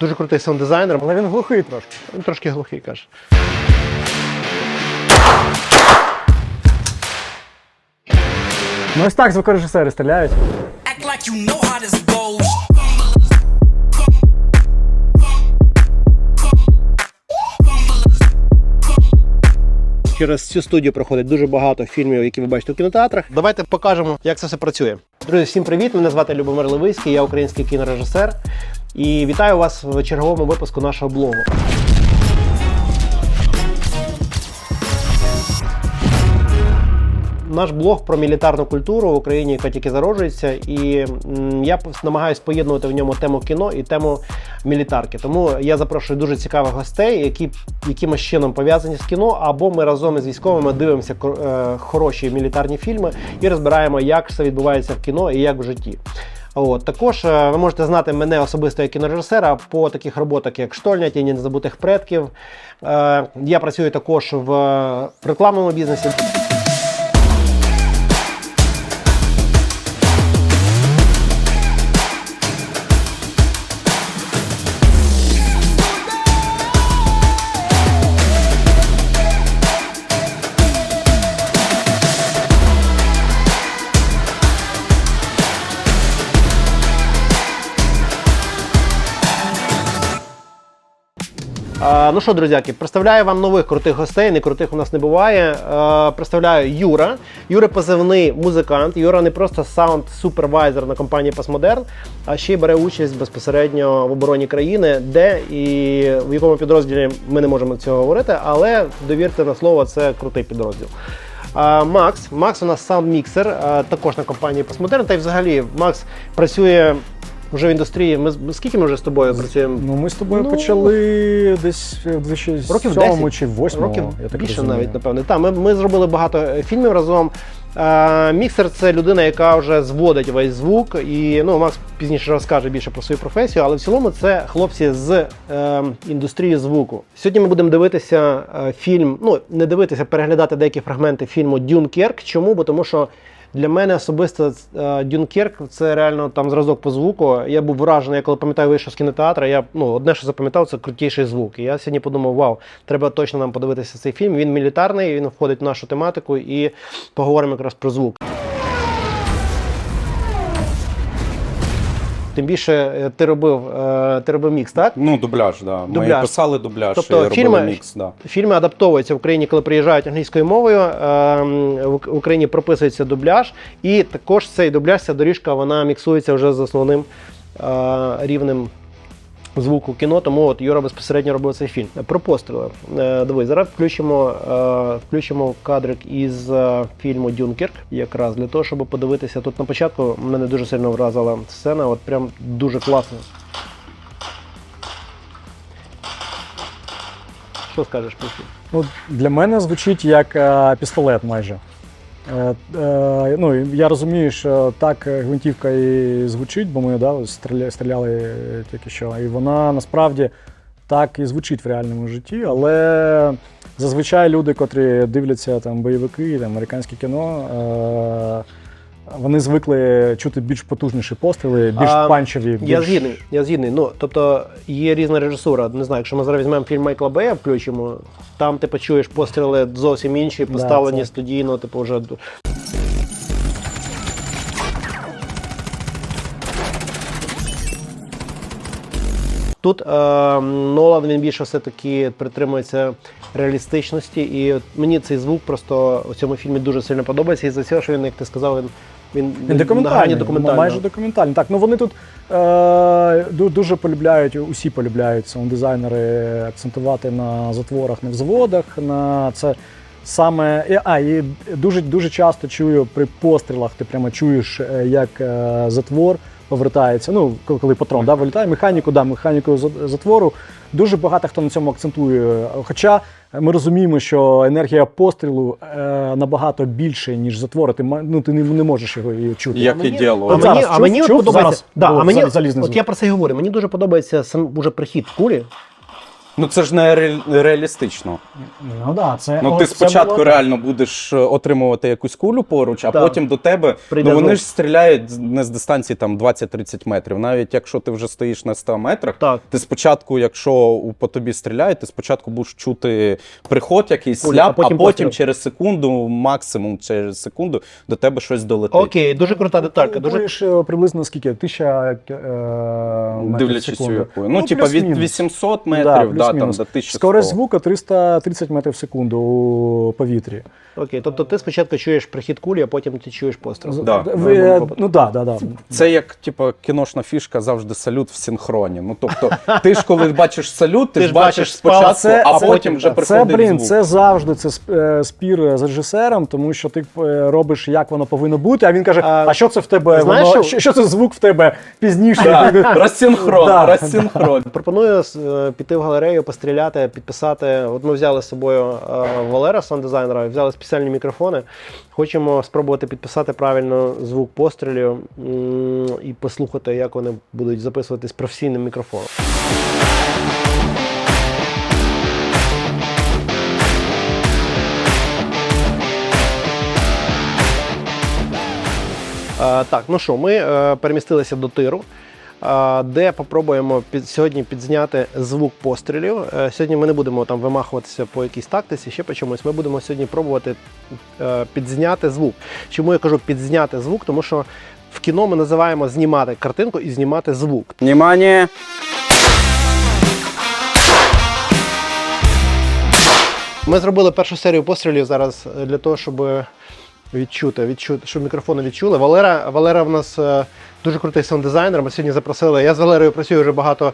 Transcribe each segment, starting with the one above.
Дуже крутий саунд-дизайнер. Але він глухий трошки. Він трошки глухий каже. Ну ось так звукорежисери стріляють. Act like you know how this goes. Через цю студію проходить дуже багато фільмів, які ви бачите в кінотеатрах. Давайте покажемо, як це все працює. Друзі, всім привіт! Мене звати Любомир Левицький, я український кінорежисер. І вітаю вас в черговому випуску нашого блогу. Наш блог про мілітарну культуру в Україні, яка зароджується, і я намагаюсь поєднувати в ньому тему кіно і тему мілітарки. Тому я запрошую дуже цікавих гостей, які якимось чином пов'язані з кіно, або ми разом із військовими дивимося е, хороші мілітарні фільми і розбираємо, як все відбувається в кіно і як в житті. От також е, ви можете знати мене особисто як кінорежисера по таких роботах, як Штольня, Тіні незабутих предків. Е, Я працюю також в рекламному бізнесі. Ну що, друзяки, представляю вам нових крутих гостей. Не крутих у нас не буває. Представляю Юра. Юра позивний музикант. Юра не просто саунд-супервайзер на компанії Postmodern, а ще й бере участь безпосередньо в обороні країни, де і в якому підрозділі ми не можемо цього говорити, але довірте на слово, це крутий підрозділ. Макс, Макс у нас саунд-міксер, також на компанії Postmodern. Та й взагалі Макс працює вже в індустрії. Ми з- скільки ми вже з тобою працюємо? Ну ми з тобою Ну, почали десь в 2007 Років 10, чи 8 років я так більше розумію. навіть напевне. Так, ми, ми зробили багато е, фільмів разом. Е, міксер це людина, яка вже зводить весь звук, і ну Макс пізніше розкаже більше про свою професію, але в цілому це хлопці з е, індустрії звуку. Сьогодні ми будемо дивитися е, фільм, ну не дивитися, переглядати деякі фрагменти фільму Дюнкерк. Чому? Бо тому що. Для мене особисто е, Дюнкерк це реально там зразок по звуку. Я був вражений, я коли пам'ятаю, вийшов з кінотеатра. Я ну одне, що запам'ятав, це крутіший звук. І я сьогодні подумав, вау, треба точно нам подивитися цей фільм. Він мілітарний, він входить в нашу тематику і поговоримо якраз про звук. Тим більше е, ти робив, е, ти робив мікс, так? Ну, дубляж, да. Дубляж. Ми писали дубляж Тобто і робили мікс, да. Фільми адаптовуються в Україні, коли приїжджають англійською мовою. е, В в Україні прописується дубляж, і також цей дубляж, ця доріжка, вона міксується вже з основним е, рівнем звуку кіно. Тому от Юра безпосередньо робив цей фільм. Про постріли. Е, Дивись, зараз включимо, е, включимо кадрик із е, фільму Дюнкерк, якраз для того, щоб подивитися. Тут на початку мене дуже сильно вразила сцена, от прям дуже класно. Що скажеш про фільм? Ну, для мене звучить як пістолет майже. Е, е, ну, я розумію, що так гвинтівка і звучить, бо ми да, стріля, стріляли тільки що. І вона насправді так і звучить в реальному житті, але зазвичай люди, котрі дивляться там, бойовики, там, американське кіно, е, вони звикли чути більш потужніші постріли, більш А, панчеві. Я згідний, я згідний. Ну, тобто є різна режисура. Не знаю, якщо ми зараз візьмемо фільм Майкла Бея, включимо, там ти почуєш постріли зовсім інші, поставлені це- студійно, типу вже. Тут е, Нолан він більше все-таки притримується реалістичності, і от мені цей звук просто у цьому фільмі дуже сильно подобається. І за цього, що він, як ти сказав, він, він, Він на документальний, майже документальний. Так, ну вони тут е, дуже полюбляють, усі полюбляють саунд-дизайнери акцентувати на затворах, на взводах. На це саме. А, і дуже дуже часто чую при пострілах, ти прямо чуєш, е, як е, затвор повертається. Ну, коли, патрон да, вилітає, механіку, да, механіку за- затвору. Дуже багато хто на цьому акцентує. Хоча ми розуміємо, що енергія пострілу е, набагато більше, ніж затвори. Ти, ну, ти не, не можеш його і чути. Як і діло. А мені, а мені от подобається. Да, а мені, от я про це і говорю. Мені дуже подобається сам уже прихід кулі. Ну це ж не ре- реалістично. Ну да, це Ну о, ти це спочатку було- реально будеш е, отримувати якусь кулю поруч, а Так. потім до тебе. Прийде ну вони ж стріляють з- не з дистанції там 20-30 метрів. Навіть якщо ти вже стоїш на 100 метрах, Так. ти спочатку, якщо у- по тобі стріляють, ти спочатку будеш чути приход, якийсь Пуля, сляп, а а потім потім, постріл. через секунду, максимум через секунду, до тебе щось долетить. Окей, дуже крута деталька. Дуже Будеш е, приблизно скільки? Тисяча е, метрів в Дивлячись у секунду. якої. Ну, типа від плюс-мінус. 800 метрів да, плюс-мінус. до 1100. Скорость звуку 330 метрів в секунду у повітрі. окей. Тобто ти спочатку чуєш прихід кулі, а потім ти чуєш постріл. Да. Ви, е, ну да, да, да. Це як типу, кіношна фішка завжди салют в синхроні. Ну тобто, ти ж коли бачиш салют, ти, Ти ж бачиш спочатку, це- а це- потім вже Це, блін, звук. це завжди це е, спір з режисером, тому що ти е, робиш, як воно повинно бути, а він каже: А, А, що це в тебе? знаєш, воно, що- що, це звук в тебе пізніше? Да, розсинхрон, Да. розсинхрон. Пропоную е, піти в галерею, постріляти, підписати. От ми взяли з собою е, Валера, саунд-дизайнера, взяли спеціальні мікрофони. Хочемо спробувати підписати правильно звук пострілів і послухати, як вони будуть записуватись професійним мікрофоном. Е, Так, ну що, ми е, перемістилися до тиру, де попробуємо під, сьогодні підзняти звук пострілів. Е, Сьогодні ми не будемо там вимахуватися по якійсь тактиці, ще по чомусь. Ми будемо сьогодні пробувати е, підзняти звук. Чому я кажу підзняти звук? Тому що в кіно ми називаємо знімати картинку і знімати звук. Внимание! Ми зробили першу серію пострілів зараз для того, щоб відчути, відчути, щоб мікрофони відчули. Валера, Валера в нас е, дуже крутий саунд-дизайнер. Ми сьогодні запросили. Я з Валерою працюю вже багато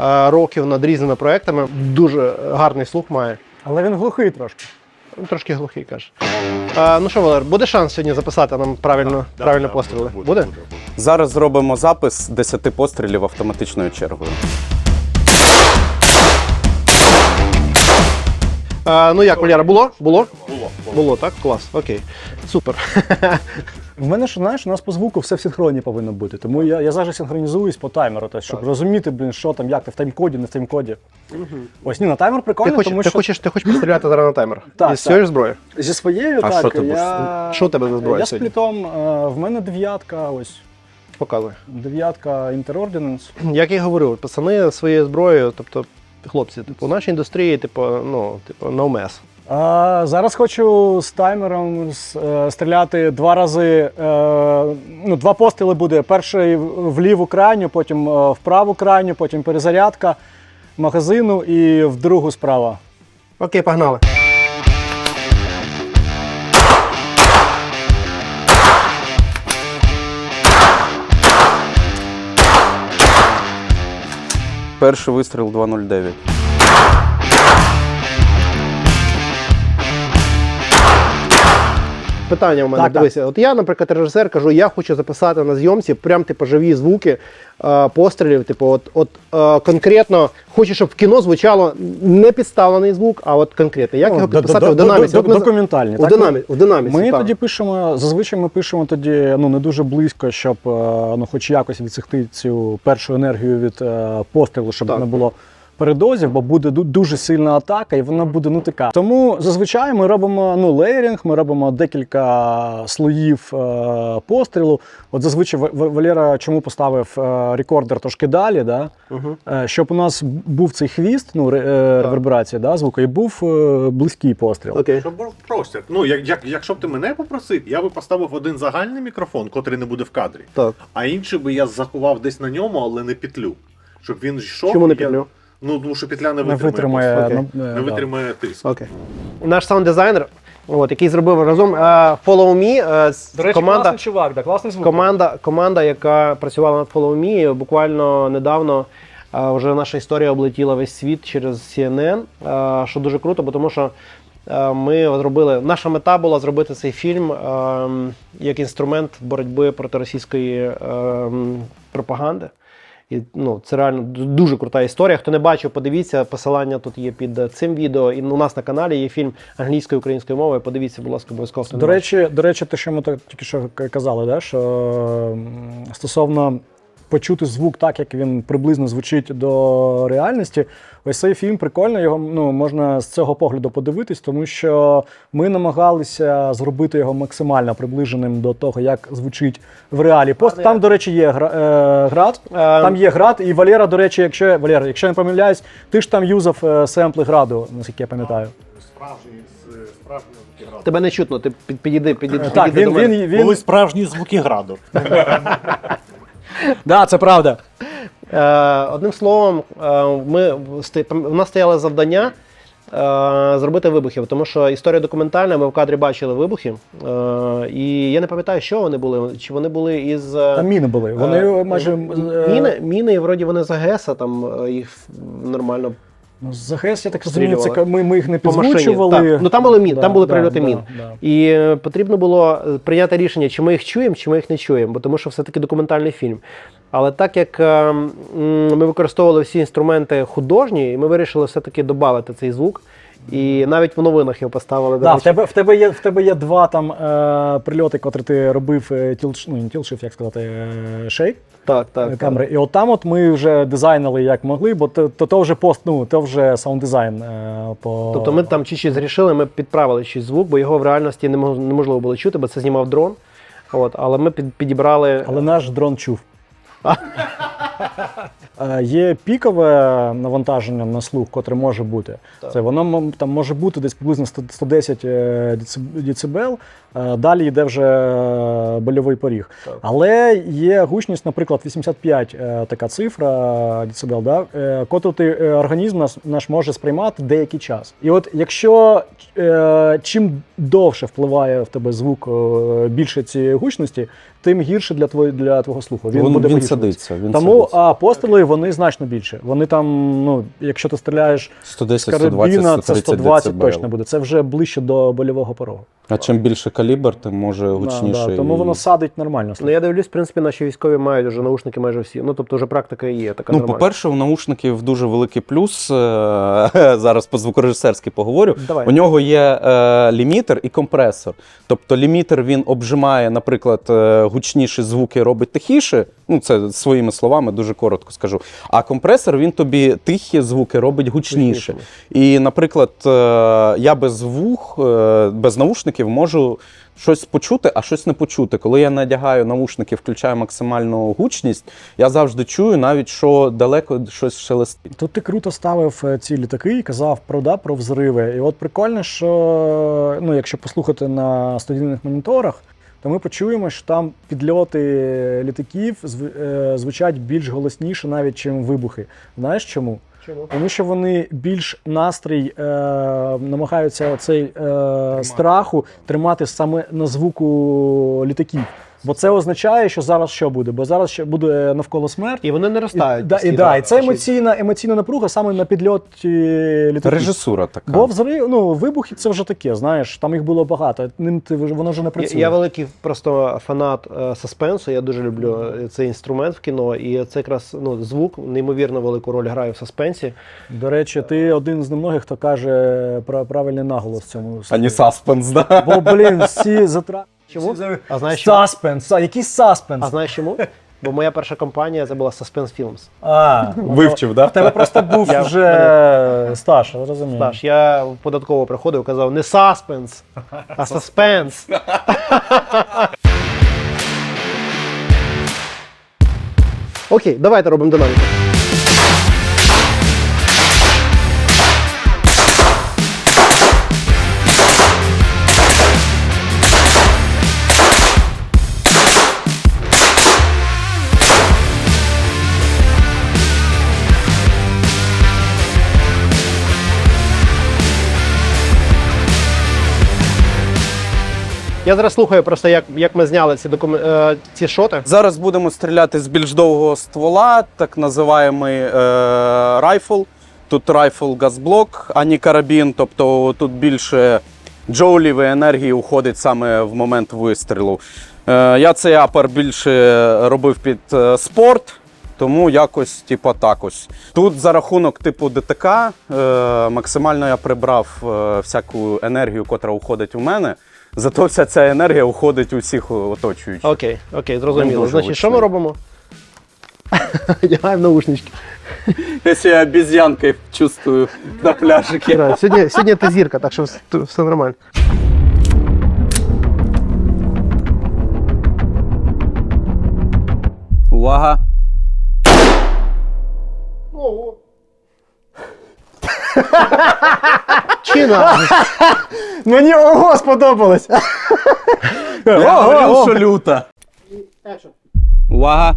е, років над різними проектами. Дуже гарний слух має. Але він глухий трошки. Трошки глухий каже. Е, ну що, Валер, буде шанс сьогодні записати нам правильно, правильно постріли? Буде? Зараз зробимо запис 10 пострілів автоматичною чергою. Е, ну як, Валера, було? Було? Було. Було, так? Клас. Окей. Супер. В мене ж знаєш, у нас по звуку все в синхроні повинно бути. Тому я, я завжди синхронізуюсь по таймеру, тобто, щоб розуміти, блін, що там, як ти в тайм-коді, не в тайм-коді. Ось ні, на таймер Ти прикольно, хочеш, тому ти що хочеш, ти хочеш постріляти зараз на таймер? Так, цією ж зброєю? зі своєю, А так, що ти будеш- я... що у тебе за зброя Я з сьогодні? плітом, е, в мене дев'ятка, ось, Показуй. дев'ятка Interordinance. Як я і говорив, пацани своєю зброєю, тобто хлопці, типу, в нашій індустрії, типу, ну, типу, no mess. А, зараз хочу з таймером е, стріляти два рази. Е, ну, два постріли буде. Перший в в ліву крайню, потім е, в праву крайню, потім перезарядка магазину і в другу справа. Окей, погнали. Перший вистріл 2.09. Питання у мене, Так, так. дивися. От я, наприклад, режисер, кажу, я хочу записати на зйомці прям типу живі звуки е, пострілів. Типу, от, от е, конкретно хочу, щоб в кіно звучало не підставлений звук, а от конкретно. Як Ну, його підписати в динаміці? до- ми документальні, У, так? динамі, динаміці. Ми так. тоді пишемо, зазвичай ми пишемо тоді ну, не дуже близько, щоб е, ну, хоч якось відсекти цю першу енергію від е, пострілу, щоб Так. не було передозів, бо буде дуже сильна атака, і вона буде ну така. Тому зазвичай ми робимо ну, леєринг, ми робимо декілька слоїв е, пострілу. От зазвичай Валера чому поставив е, рекордер трошки далі, да? Мгм. Е, щоб у нас був цей хвіст, ну, ре- е, реверберація да, звуку, і був е, близький постріл. Окей. Щоб був простір. Ну, як, як, якщо б ти мене попросив, я би поставив один загальний мікрофон, котрий не буде в кадрі, Так. а інший би я заховав десь на ньому, але не петлю. Щоб він йшов. Чому не і я- петлю? Ну, тому що петля не Не витримає. витримає. просто. Окей. ну, е, не да. витримає тиск. Окей. Наш саунд-дизайнер, от, який зробив разом е, Follow Me, е, с- команда, чувак, да, класний звук. команда, команда, яка працювала над Follow Me, буквально недавно е, вже наша історія облетіла весь світ через CNN, е, що дуже круто, бо тому що е, ми зробили. Наша мета була зробити цей фільм е, як інструмент боротьби проти російської е, пропаганди. І ну, це реально дуже крута історія. Хто не бачив, подивіться. Посилання тут є під е, цим відео. І у нас на каналі є фільм англійською українською мовою. Подивіться, будь ласка, обов'язково. До речі, до речі, те, що ми так- тільки що казали, да, що стосовно почути звук так, як він приблизно звучить до реальності. Ось цей фільм прикольно, його ну, можна з цього погляду подивитись, тому що ми намагалися зробити його максимально приближеним до того, як звучить в реалі. Пост там, до речі, є гра, е, град. Там є град, і Валера, до речі, якщо Валера, якщо я не помиляюсь, ти ж там юзав е, семпли граду, наскільки я пам'ятаю. Справжній з справжнього звукіграду. Тебе не чутно, ти під- підійди, підійди, Так, підійди він, мене. він, він, Були справжні звуки граду. Да, це правда. Е, одним словом, е, ми в нас стояло завдання е, зробити вибухи, тому що історія документальна, ми в кадрі бачили вибухи. І я не пам'ятаю, що вони були. Чи вони були із. Там міни були. Вони майже Міни, міни, і вроді вони з АГС, там їх нормально Ну, з АГС, я так розумію, це ми, ми їх не підзвучували. Так. Ну там були мін, Да, там були да, прильоти да, мін. да. І е, потрібно було е, прийняти рішення, чи ми їх чуємо, чи ми їх не чуємо, бо тому що все-таки документальний фільм. Але так як е, м, ми використовували всі інструменти художні, ми вирішили все-таки додати цей звук. І навіть в новинах його поставили. Да, в тебе, в, тебе є, в тебе є два там е, прильоти, котрі ти робив е, тілш, ну, тілшив, як сказати, е, шейк Так, так. так. камери. І от там от ми вже дизайнили як могли, бо то, то, то вже пост, ну, то вже саунд-дизайн. Е, по... Тобто ми там чи щось зрішили, ми підправили щось звук, бо його в реальності неможливо було чути, бо це знімав дрон. От, але ми під, підібрали. Але наш дрон чув. Е, Є пікове навантаження на слух, котре може бути. Це воно там може бути десь приблизно 100 110 е, деци- децибел. Е, Далі йде вже е, больовий поріг. Але є гучність, наприклад, 85 е, така цифра децибел, да, е, котру ти е, організм наш, наш може сприймати деякий час. І от якщо е, чим довше впливає в тебе звук е, більше цієї гучності, тим гірше для твого для твого слуху. Він, буде він садиться. Він Тому садиться. а постріли вони значно більше. Вони там, ну, якщо ти стріляєш з 110, карабіна, 120, це 130 120 децибел. точно буде. Це вже ближче до больового порогу. А чим більше калібр, тим може гучніше. да, тому і- воно садить нормально. Ну я дивлюсь, в принципі, наші військові мають вже наушники майже всі. Ну тобто вже практика є така Ну, нормальна. по-перше, у наушників дуже великий плюс. е, Зараз по звукорежисерськи поговорю. Давай. У нього є е, лімітер і компресор. Тобто лімітер він обжимає, наприклад, е, гучніші звуки робить тихіше. Ну, це своїми словами, дуже коротко скажу. А компресор він тобі тихі звуки робить гучніше. І, наприклад, е, я без вух, е, без наушників можу щось почути, а щось не почути. Коли я надягаю наушники, включаю максимальну гучність, я завжди чую, навіть що далеко щось шелестить. Тут ти круто ставив е, ці літаки і казав про, да, про взриви. І от прикольно, що ну, якщо послухати на студійних моніторах, то ми почуємо, що там підльоти літаків е, звучать більш голосніше, навіть чим вибухи. Знаєш чому? Чому? Тому що вони більш настрій е, намагаються цей е, страху тримати саме на звуку літаків. Бо це означає, що зараз що буде? Бо зараз ще буде навколо смерть. І вони не І, ростають. да, і, да, і це емоційна, емоційна напруга саме на підльоті літаків. Режисура така. Бо взрив, ну, вибухи це вже таке, знаєш, там їх було багато. Ним ти вже- воно вже не працює. я великий просто фанат е, саспенсу. Я дуже люблю е, цей інструмент в кіно, і це якраз ну, звук неймовірно велику роль грає в саспенсі. До речі, ти один з немногих, хто каже про правильний наголос в цьому. А не саспенс, да? Бо, блін, всі затра... Чому? А знаєш чому? Саспенс, а, який саспенс? А знаєш чому? Бо моя перша компанія це була Suspense Films. А, Вивчив, да? в тебе просто був Я- вже стаж, розумію. Стаж, я податково приходив і казав не саспенс, а саспенс. Окей, давайте робимо динаміку. Я зараз слухаю просто, як, як ми зняли ці, докум... е, ці шоти. Зараз будемо стріляти з більш довгого ствола, так називаємо е, райфл. Тут райфл газблок, а не карабін. Тобто тут більше джоулів і енергії уходить саме в момент вистрілу. Е, я цей апер більше робив під е, спорт. Тому якось, типу, так ось. Тут за рахунок типу ДТК е, максимально я прибрав е, всяку енергію, котра уходить у мене. Зато вся ця енергія уходить у всіх оточуючих. Окей, окей, зрозуміло. Значить, що ми робимо? Одягаємо наушнички. Я себе обезьянкой чувствую на пляжике. Да, Сьогодні, сьогодні ти зірка, так що все, все нормально. Увага. Чина! Мені ого сподобалось. Я говорив, що люто. Увага.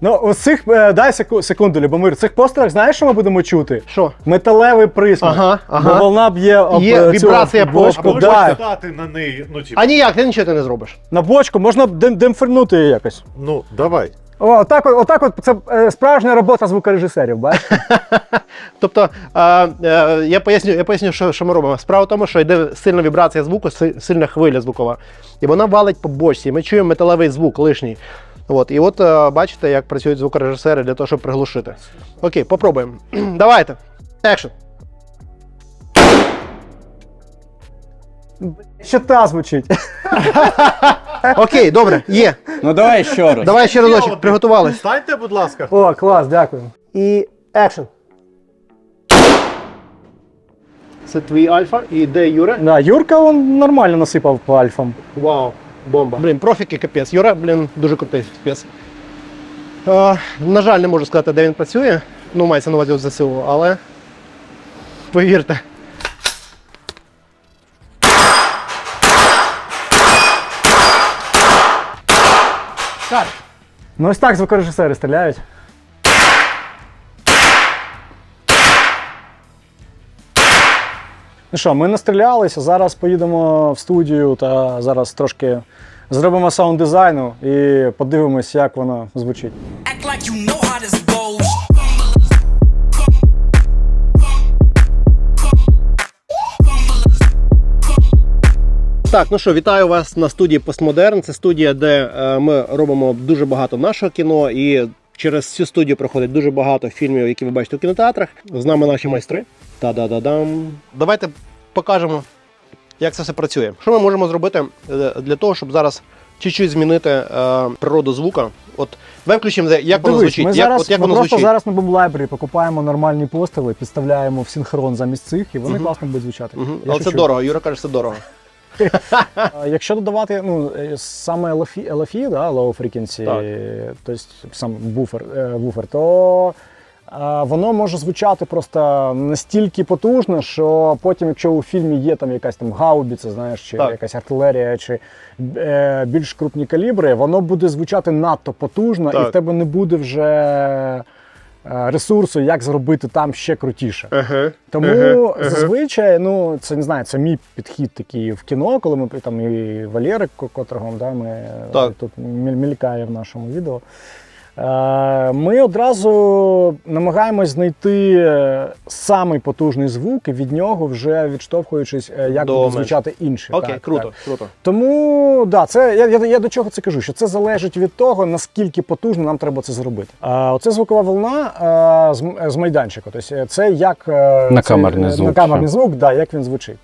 Ну, цих, е, дай секу- секунду, Любомир, цих пострах знаєш, що ми будемо чути? Що? Металевий присмак. Ага, ага. Бо волна б'є об Є е, цю вібрація по- бочку. або да. стати на неї. Ну, типу, А ніяк, ти нічого ти не зробиш. На бочку можна дем- демпфернути її якось. ну давай. О, отак, от, отак от це е, справжня робота звукорежисерів, бачиш? Тобто, е, е, я поясню, я поясню, що, що ми робимо. Справа в тому, що йде сильна вібрація звуку, си- сильна хвиля звукова. І вона валить по бочці. Ми чуємо металевий звук лишній. От, і от е, бачите, як працюють звукорежисери для того, щоб приглушити. Окей, попробуємо. Давайте. Екшн. Ще та звучить. Окей, добре, є. Ну давай ще раз. Давай ще разочок, приготувались. Станьте, будь ласка. О, клас, дякую. І екшн. Це твій альфа і де Юра? Да, Юрка он нормально насипав по альфам. Вау, бомба. Блін, профіки капець. Юра, блін, дуже крутий спец. Е, на жаль, не можу сказати, де він працює. Ну, мається на увазі ЗСУ, але повірте. Ну ось так звукорежисери стріляють. Ну що, ми настрілялися, зараз поїдемо в студію та зараз трошки зробимо саунд дизайну і подивимось, як воно звучить. Act like you know Так, ну що, вітаю вас на студії Постмодерн. Це студія, де е, ми робимо дуже багато нашого кіно, і через цю студію проходить дуже багато фільмів, які ви бачите у кінотеатрах. З нами наші майстри. Та-да-да-дам. Давайте покажемо, як це все працює. Що ми можемо зробити е, для того, щоб зараз чуть-чуть змінити е, природу звука. От давай включимо, як воно звучить. Ми як, зараз, от як ми воно просто звучить. зараз на Бумлайбері покупаємо нормальні постели, підставляємо в синхрон замість цих, і вони Мгм. класно будуть звучати. Я Але це дорого. Юра каже, це дорого. Якщо додавати ну, е, саме LFE, LFE да, low frequency, Так. тобто сам буфер, е, буфер то воно може звучати просто настільки потужно, що потім, якщо у фільмі є там якась там гаубіця, знаєш, чи Так. якась артилерія, чи е, більш крупні калібри, воно буде звучати надто потужно, і в тебе не буде вже ресурсу, як зробити там ще крутіше. Ага. Тому Ага, зазвичай, ну це не знаю, це мій підхід такий в кіно, коли ми там і Валєрик, Котрогом, котрого да, ми Так. тут міль- мількає в нашому відео. Е, Ми одразу намагаємось знайти е, самий потужний звук і від нього вже відштовхуючись, е, як будуть звучати інші. Окей, Так, круто, так. круто. Тому да, це я, я, я до чого це кажу, що це залежить від того, наскільки потужно нам треба це зробити. А оце звукова волна а, з, з майданчика. Тобто це як Накамерний це, звук, накамерний що? звук, да, як він звучить.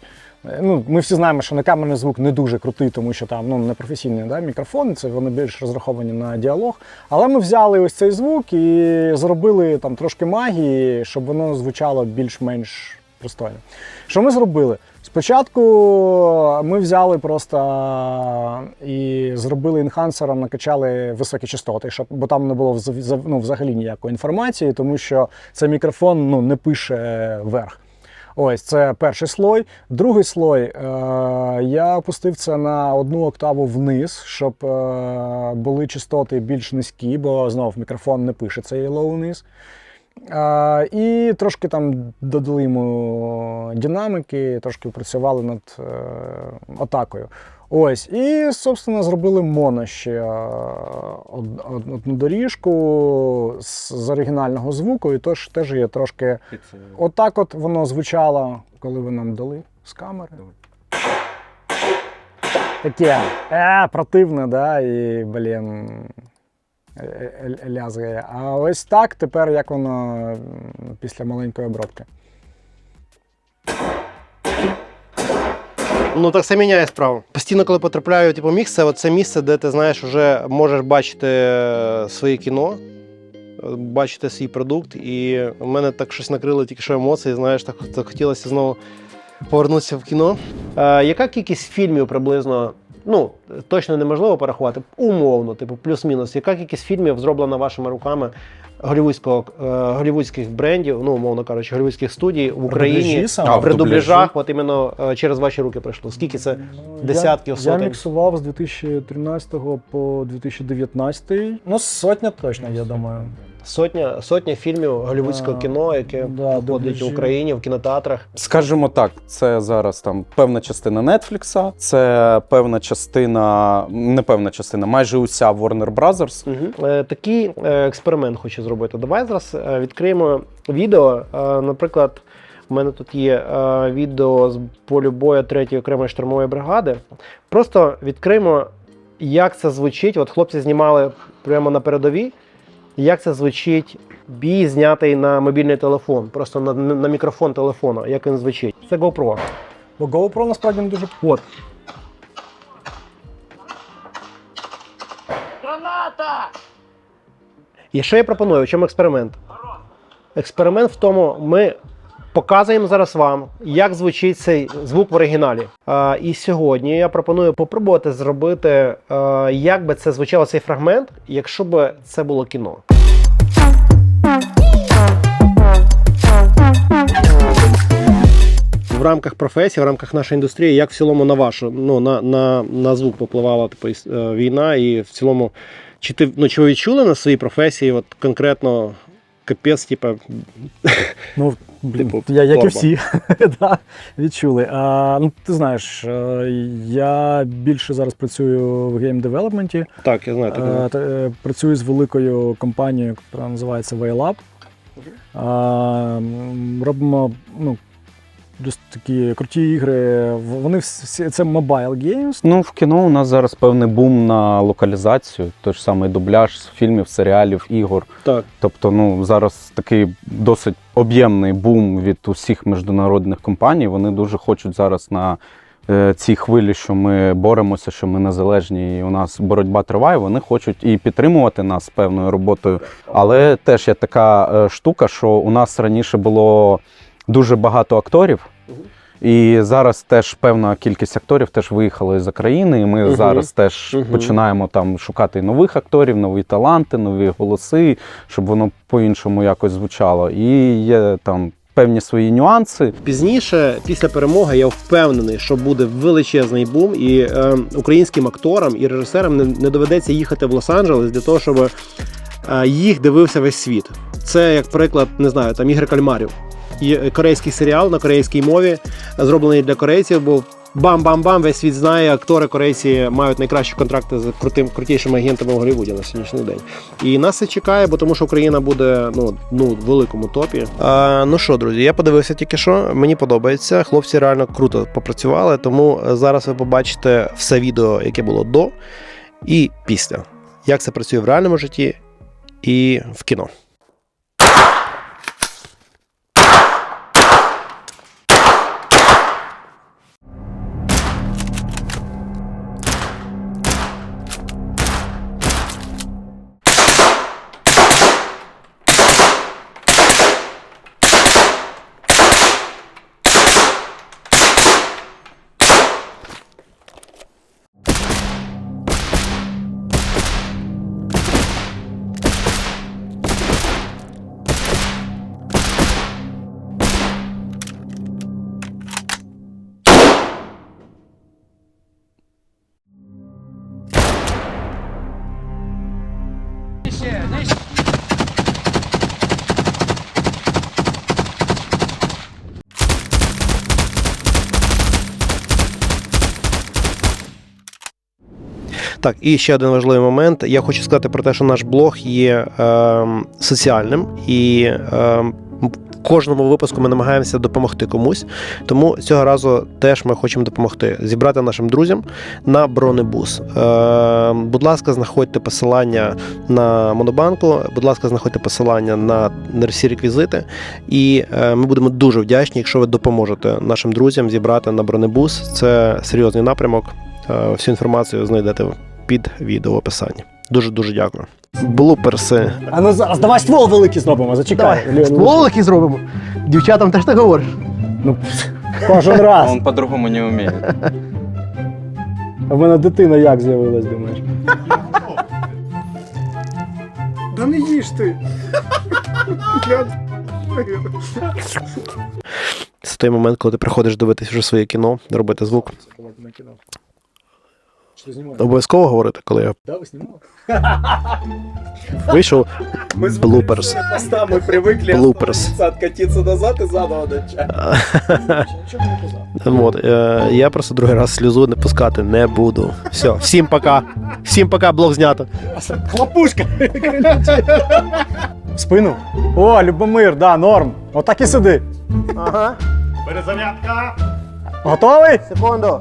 Ну, ми всі знаємо, що накамерний звук не дуже крутий, тому що там ну, непрофесійний да, мікрофон, це вони більш розраховані на діалог. Але ми взяли ось цей звук і зробили там трошки магії, щоб воно звучало більш-менш пристойно. Що ми зробили? Спочатку ми взяли просто і зробили інхансером, накачали високі частоти, щоб, бо там не було ну, взагалі ніякої інформації, тому що цей мікрофон ну, не пише вверх. Ось це перший слой. Другий слой е, я опустив це на одну октаву вниз, щоб е, були частоти більш низькі, бо знов мікрофон не пише цей лоу низ. А, і трошки там додали йому динамики, трошки працювали над е, атакою. Ось, і, собственно, зробили моно ще е, од- од- одну доріжку з, з оригінального звуку, і тож теж є трошки. Отак от воно звучало, коли ви нам дали з камери. Таке е, противне, да, і, блін, е- е- лязгає. А ось так тепер як воно після маленької обробки. Ну так це міняє справу. Постійно, коли потрапляю типу, місце, це місце, де ти знаєш, вже можеш бачити е, своє кіно, бачити свій продукт. І в мене так щось накрило тільки що емоції, знаєш, так, так хотілося знову повернутися в кіно. Е, яка кількість фільмів приблизно? Ну, точно неможливо порахувати, умовно, типу, плюс-мінус. Яка кількість фільмів зроблена вашими руками голівудського, е, голівудських брендів, ну, умовно кажучи, голівудських студій в Україні саме? В при дубляжах, от іменно е, через ваші руки пройшло. Скільки це? Ну, я, сотень? Я міксував з 2013 по 2019. Ну, сотня точно, я думаю. Сотня, сотня фільмів голівудського Да. кіно, яке Да, виходить в Україні в кінотеатрах. Скажімо так, це зараз там певна частина Netflix, це певна частина, не певна частина, майже уся Warner Brothers. Е, Такий е, експеримент хочу зробити. Давай зараз е, відкриємо відео. Е, Наприклад, у мене тут є е, відео з полю бою 3-ї окремої штурмової бригади. Просто відкриємо, як це звучить. От хлопці знімали прямо на передовій. Як це звучить бій, знятий на мобільний телефон, просто на, на мікрофон телефона, як він звучить. Це GoPro. Бо GoPro насправді не дуже От. І що я пропоную? В чому експеримент? Експеримент в тому, ми показуємо зараз вам, як звучить цей звук в оригіналі. А, і сьогодні я пропоную попробувати зробити, а, як би це звучало цей фрагмент, якщо б це було кіно. В рамках професії, в рамках нашої індустрії, як в цілому на вашу, ну на, на, на звук попливала типу, е, війна, і в цілому, чи ти ну, чи ви відчули на своїй професії, от конкретно капець, типу, Ну, Типу, я, як і всі да, відчули. А, ну, ти знаєш, е, я більше зараз працюю в гейм-девелопменті. так, я знаю, Е, так. а, е, Працюю з великою компанією, яка називається Waylab. А, Робимо ну, досить такі круті ігри. Вони всі це mobile games. Ну, в кіно у нас зараз певний бум на локалізацію, той ж самий дубляж з фільмів, серіалів, ігор. так. Тобто, ну зараз такий досить об'ємний бум від усіх міжнародних компаній. Вони дуже хочуть зараз на е, цій хвилі, що ми боремося, що ми незалежні, і у нас боротьба триває. Вони хочуть і підтримувати нас певною роботою. Але теж є така е, штука, що у нас раніше було дуже багато акторів. І зараз теж певна кількість акторів теж виїхали з країни, і ми Мгм. зараз теж Мгм. починаємо там шукати нових акторів, нові таланти, нові голоси, щоб воно по-іншому якось звучало. І є там певні свої нюанси. Пізніше, після перемоги, я впевнений, що буде величезний бум, і е, українським акторам і режисерам не, не доведеться їхати в Лос-Анджелес для того, щоб е, їх дивився весь світ. Це як приклад, не знаю, там ігри кальмарів. Є корейський серіал на корейській мові, зроблений для корейців, бо бам-бам-бам, весь світ знає, актори корейці мають найкращі контракти з крутим крутішими агентами в Голлівуді на сьогоднішній день. І нас це чекає, бо тому що Україна буде ну, ну в великому топі. А, ну що, друзі, я подивився тільки що. Мені подобається. Хлопці реально круто попрацювали. Тому зараз ви побачите все відео, яке було до і після. Як це працює в реальному житті і в кіно. Так, і ще один важливий момент. Я хочу сказати про те, що наш блог є е, соціальним і е, кожному випуску ми намагаємося допомогти комусь. Тому цього разу теж ми хочемо допомогти зібрати нашим друзям на бронебус. Е, будь ласка, знаходьте посилання на монобанку. Будь ласка, знаходьте посилання на всі реквізити. І е, ми будемо дуже вдячні, якщо ви допоможете нашим друзям зібрати на бронебус. Це серйозний напрямок. Е, всю інформацію знайдете під відео в описанні. Дуже дуже дякую. Блуперси. А ну зараз давай ствол великий зробимо, зачекай. Лю- Ствол який зробимо. Дівчатам теж так говориш. Ну, кожен раз. Он по-другому не умеет. А в мене дитина як з'явилась, думаєш? Да не їж ти. Це той момент, коли ти приходиш дивитись вже своє кіно, робити звук. Обов'язково говорити, коли я Да, ви знімали? вийшов. Блуперс. Поста ми привикли Блуперс. откатиться назад і заново начать. Нічого не казав. От, е, я просто другий раз сльозу не пускати не буду. Все, всім пока. Всім пока, блог знято. Хлопушка! В спину. О, Любомир, да, норм. Отак і сиди. Ага, Перезарядка! Готовий? секунду.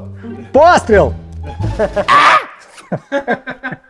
Постріл! ah!